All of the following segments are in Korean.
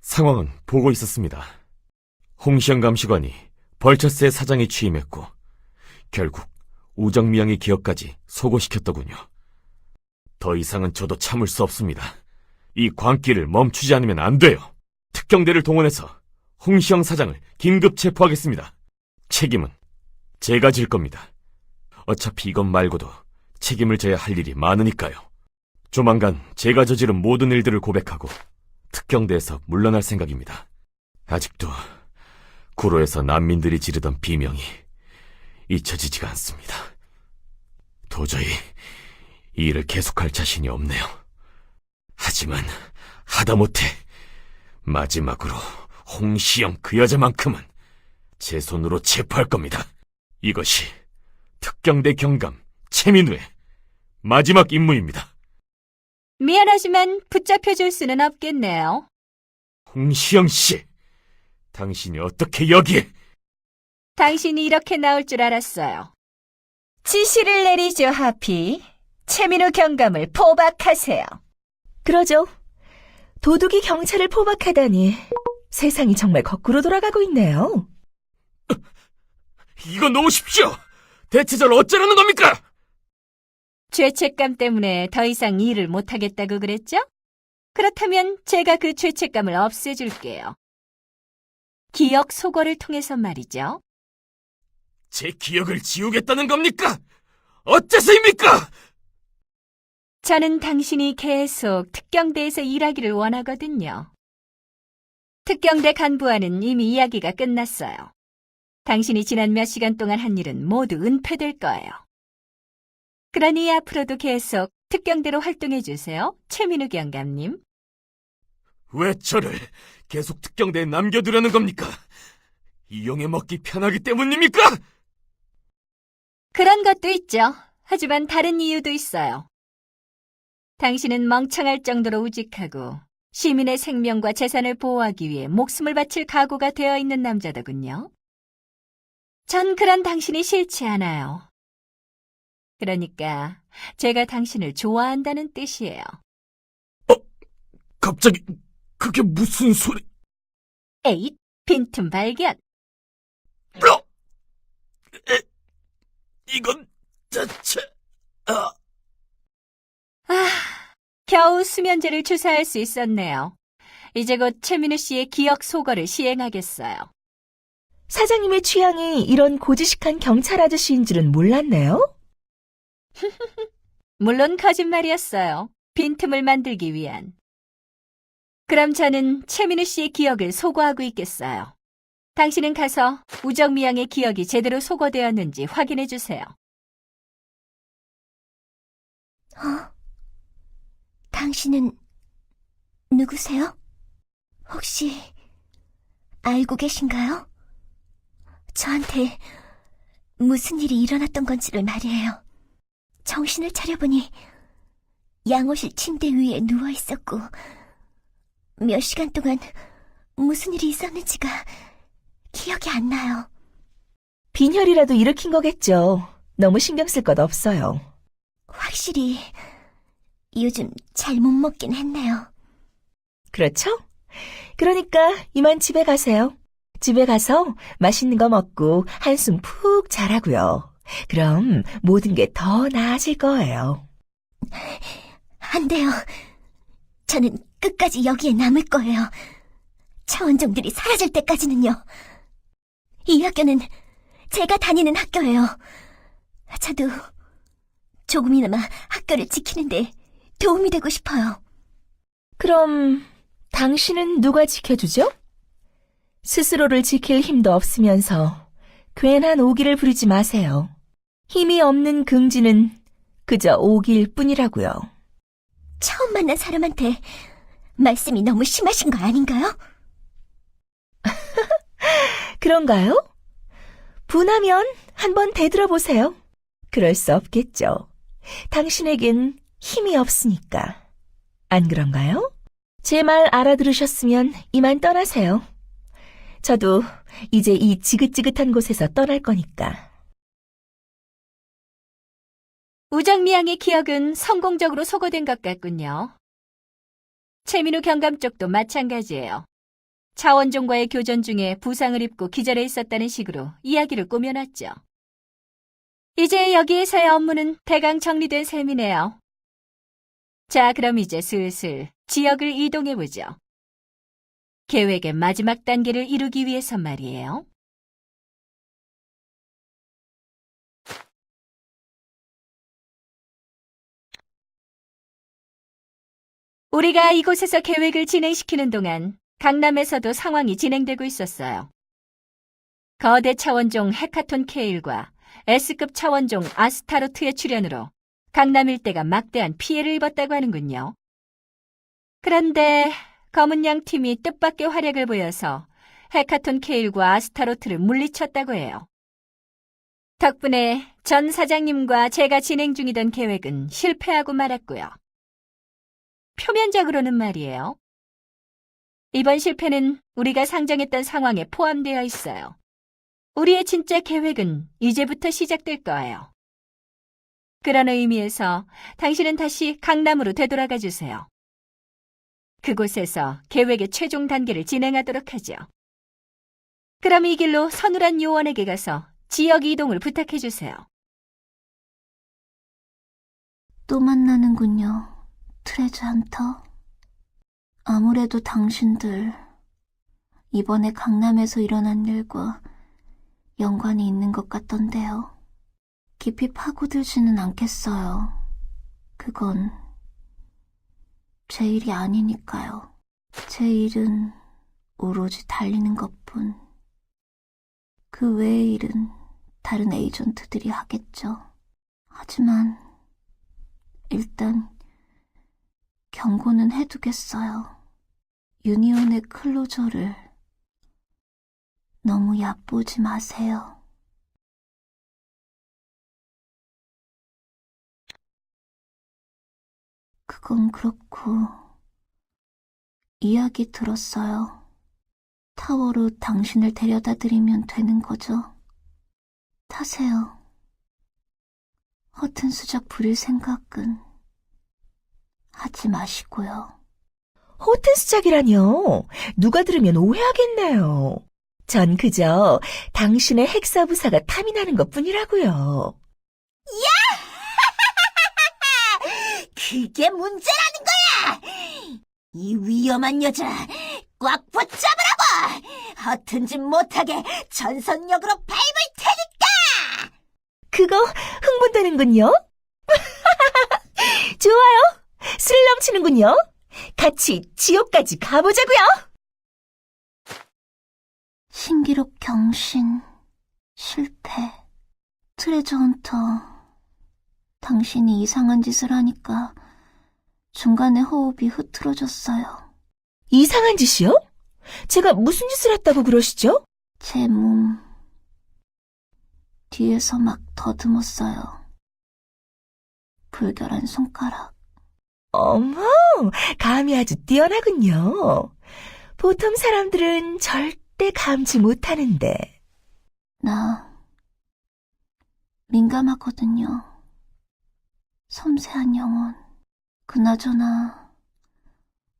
상황은 보고 있었습니다. 홍시영 감시관이 벌처스의 사장이 취임했고 결국 우정미양의 기억까지 소고시켰더군요. 더 이상은 저도 참을 수 없습니다. 이 광기를 멈추지 않으면 안 돼요. 특경대를 동원해서 홍시영 사장을 긴급 체포하겠습니다. 책임은 제가 질 겁니다. 어차피 이것 말고도 책임을 져야 할 일이 많으니까요. 조만간 제가 저지른 모든 일들을 고백하고 특경대에서 물러날 생각입니다. 아직도 구로에서 난민들이 지르던 비명이 잊혀지지가 않습니다. 도저히 이 일을 계속할 자신이 없네요. 하지만 하다못해 마지막으로 홍시영 그 여자만큼은 제 손으로 체포할 겁니다. 이것이 특경대 경감 최민우의 마지막 임무입니다. 미안하지만 붙잡혀 줄 수는 없겠네요. 홍시영 씨, 당신이 어떻게 여기에? 당신이 이렇게 나올 줄 알았어요. 지시를 내리죠, 하피. 최민우 경감을 포박하세요. 그러죠. 도둑이 경찰을 포박하다니 세상이 정말 거꾸로 돌아가고 있네요. 이거 놓으십시오. 대체 저를 어쩌라는 겁니까? 죄책감 때문에 더 이상 이 일을 못하겠다고 그랬죠? 그렇다면 제가 그 죄책감을 없애줄게요. 기억 소거를 통해서 말이죠. 제 기억을 지우겠다는 겁니까? 어째서입니까? 저는 당신이 계속 특경대에서 일하기를 원하거든요. 특경대 간부와는 이미 이야기가 끝났어요. 당신이 지난 몇 시간 동안 한 일은 모두 은폐될 거예요. 그러니 앞으로도 계속 특경대로 활동해 주세요. 최민우 경감님. 왜 저를 계속 특경대에 남겨두려는 겁니까? 이용해 먹기 편하기 때문입니까? 그런 것도 있죠. 하지만 다른 이유도 있어요. 당신은 멍청할 정도로 우직하고 시민의 생명과 재산을 보호하기 위해 목숨을 바칠 각오가 되어 있는 남자더군요. 전 그런 당신이 싫지 않아요. 그러니까 제가 당신을 좋아한다는 뜻이에요. 갑자기 그게 무슨 소리? 에잇, 빈틈 발견. 어? 에, 이건 자체 아, 아, 겨우 수면제를 주사할 수 있었네요. 이제 곧 최민우 씨의 기억 소거를 시행하겠어요. 사장님의 취향이 이런 고지식한 경찰 아저씨인 줄은 몰랐네요. 물론 거짓말이었어요. 빈틈을 만들기 위한. 그럼 저는 최민우 씨의 기억을 소거하고 있겠어요. 당신은 가서 우정미 양의 기억이 제대로 소거되었는지 확인해 주세요. 어? 당신은 누구세요? 혹시 알고 계신가요? 저한테 무슨 일이 일어났던 건지를 말이에요. 정신을 차려보니 양호실 침대 위에 누워 있었고 몇 시간 동안 무슨 일이 있었는지가 기억이 안 나요. 빈혈이라도 일으킨 거겠죠. 너무 신경 쓸 것 없어요. 확실히 요즘 잘 못 먹긴 했네요. 그렇죠? 그러니까 이만 집에 가세요. 집에 가서 맛있는 거 먹고 한숨 푹 자라고요. 그럼 모든 게 더 나아질 거예요. 안 돼요. 저는 끝까지 여기에 남을 거예요. 차원종들이 사라질 때까지는요. 이 학교는 제가 다니는 학교예요. 저도 조금이나마 학교를 지키는데 도움이 되고 싶어요. 그럼 당신은 누가 지켜주죠? 스스로를 지킬 힘도 없으면서 괜한 오기를 부리지 마세요. 힘이 없는 긍지는 그저 오기일 뿐이라고요. 처음 만난 사람한테 말씀이 너무 심하신 거 아닌가요? 그런가요? 분하면 한번 되들어보세요. 그럴 수 없겠죠. 당신에겐 힘이 없으니까. 안 그런가요? 제 말 알아들으셨으면 이만 떠나세요. 저도 이제 이 지긋지긋한 곳에서 떠날 거니까. 우정미양의 기억은 성공적으로 소거된 것 같군요. 최민우 경감 쪽도 마찬가지예요. 차원종과의 교전 중에 부상을 입고 기절해 있었다는 식으로 이야기를 꾸며놨죠. 이제 여기에서의 업무는 대강 정리된 셈이네요. 자, 그럼 이제 슬슬 지역을 이동해보죠. 계획의 마지막 단계를 이루기 위해서 말이에요. 우리가 이곳에서 계획을 진행시키는 동안 강남에서도 상황이 진행되고 있었어요. 거대 차원종 헤카톤 케일과 S급 차원종 아스타로트의 출현으로 강남 일대가 막대한 피해를 입었다고 하는군요. 그런데 검은 양 팀이 뜻밖의 활약을 보여서 헤카톤 케일과 아스타로트를 물리쳤다고 해요. 덕분에 전 사장님과 제가 진행 중이던 계획은 실패하고 말았고요. 표면적으로는 말이에요. 이번 실패는 우리가 상정했던 상황에 포함되어 있어요. 우리의 진짜 계획은 이제부터 시작될 거예요. 그런 의미에서 당신은 다시 강남으로 되돌아가 주세요. 그곳에서 계획의 최종 단계를 진행하도록 하죠. 그럼 이 길로 선우란 요원에게 가서 지역 이동을 부탁해 주세요. 또 만나는군요. 트레저 헌터. 아무래도 당신들 이번에 강남에서 일어난 일과 연관이 있는 것 같던데요. 깊이 파고들지는 않겠어요. 그건 제 일이 아니니까요. 제 일은 오로지 달리는 것뿐. 그 외의 일은 다른 에이전트들이 하겠죠. 하지만 일단 경고는 해두겠어요. 유니온의 클로저를 너무 얕보지 마세요. 그건 그렇고, 이야기 들었어요. 타워로 당신을 데려다 드리면 되는 거죠. 타세요. 허튼 수작 부릴 생각은 하지 마시고요. 호텔 수작이라뇨. 누가 들으면 오해하겠네요. 전 그저 당신의 핵사부사가 탐이 나는 것 뿐이라고요. 그게 문제라는 거야! 이 위험한 여자 꽉 붙잡으라고! 허튼 짓 못하게 전선력으로 밟을 테니까! 그거 흥분되는군요. 좋아요. 술 넘치는군요. 같이 지옥까지 가보자고요. 신기록 경신, 실패, 트레저 헌터. 당신이 이상한 짓을 하니까 중간에 호흡이 흐트러졌어요. 이상한 짓이요? 제가 무슨 짓을 했다고 그러시죠? 제 몸 뒤에서 막 더듬었어요. 불결한 손가락. 어머, 감이 아주 뛰어나군요. 보통 사람들은 절대 감지 못하는데. 나 민감하거든요. 섬세한 영혼. 그나저나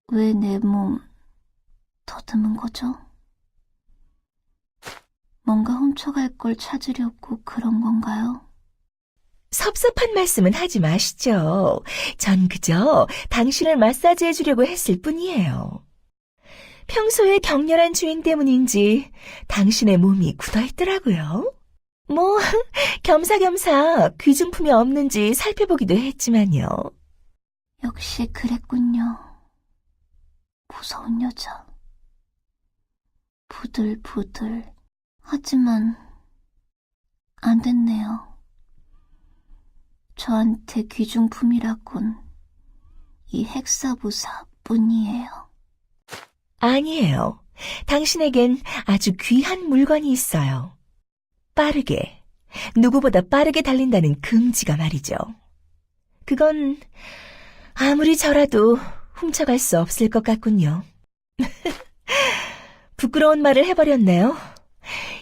왜 내 몸 더듬은 거죠? 뭔가 훔쳐갈 걸 찾으려고 그런 건가요? 섭섭한 말씀은 하지 마시죠. 전 그저 당신을 마사지 해 주려고 했을 뿐이에요. 평소에 격렬한 주행 때문인지 당신의 몸이 굳어 있더라고요. 뭐, 겸사겸사 귀중품이 없는지 살펴보기도 했지만요. 역시 그랬군요. 무서운 여자. 부들부들. 하지만 안 됐네요. 저한테 귀중품이라곤 이 핵사부사 뿐이에요. 아니에요. 당신에겐 아주 귀한 물건이 있어요. 빠르게, 누구보다 빠르게 달린다는 금지가 말이죠. 그건 아무리 저라도 훔쳐갈 수 없을 것 같군요. 부끄러운 말을 해버렸네요.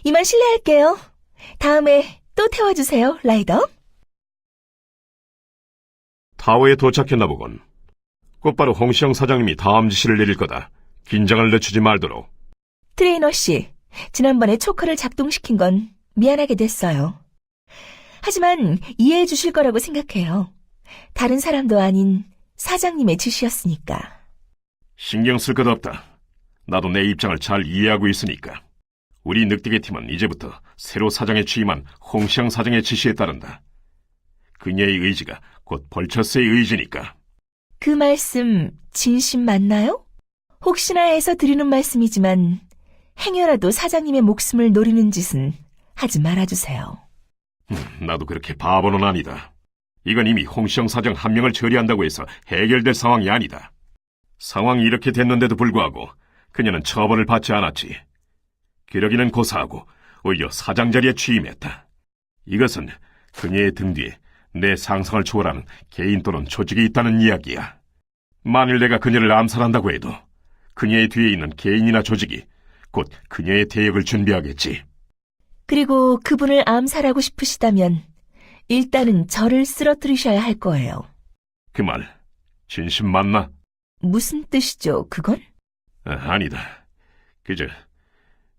이만 실례할게요. 다음에 또 태워주세요, 라이더. 타워에 도착했나 보군. 곧바로 홍시영 사장님이 다음 지시를 내릴 거다. 긴장을 늦추지 말도록. 트레이너 씨, 지난번에 초커를 작동시킨 건 미안하게 됐어요. 하지만 이해해 주실 거라고 생각해요. 다른 사람도 아닌 사장님의 지시였으니까. 신경 쓸 것 없다. 나도 내 입장을 잘 이해하고 있으니까. 우리 늑대계 팀은 이제부터 새로 사장에 취임한 홍시영 사장의 지시에 따른다. 그녀의 의지가 곧 벌처스의 의지니까. 그 말씀 진심 맞나요? 혹시나 해서 드리는 말씀이지만 행여라도 사장님의 목숨을 노리는 짓은 하지 말아주세요. 나도 그렇게 바보는 아니다. 이건 이미 홍시영 사장 한 명을 처리한다고 해서 해결될 상황이 아니다. 상황이 이렇게 됐는데도 불구하고 그녀는 처벌을 받지 않았지. 기러기는 고사하고 오히려 사장 자리에 취임했다. 이것은 그녀의 등 뒤에 내 상상을 초월하는 개인 또는 조직이 있다는 이야기야. 만일 내가 그녀를 암살한다고 해도 그녀의 뒤에 있는 개인이나 조직이 곧 그녀의 대역을 준비하겠지. 그리고 그분을 암살하고 싶으시다면 일단은 저를 쓰러뜨리셔야 할 거예요. 그 말 진심 맞나? 무슨 뜻이죠, 그건? 아, 아니다. 그저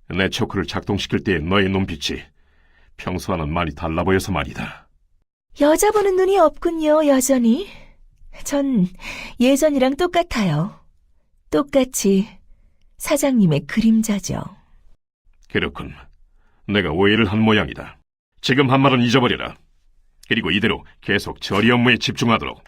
내 초크를 작동시킬 때의 너의 눈빛이 평소와는 많이 달라 보여서 말이다. 여자 보는 눈이 없군요, 여전히. 전 예전이랑 똑같아요. 똑같이 사장님의 그림자죠. 그렇군. 내가 오해를 한 모양이다. 지금 한 말은 잊어버려라. 그리고 이대로 계속 처리 업무에 집중하도록.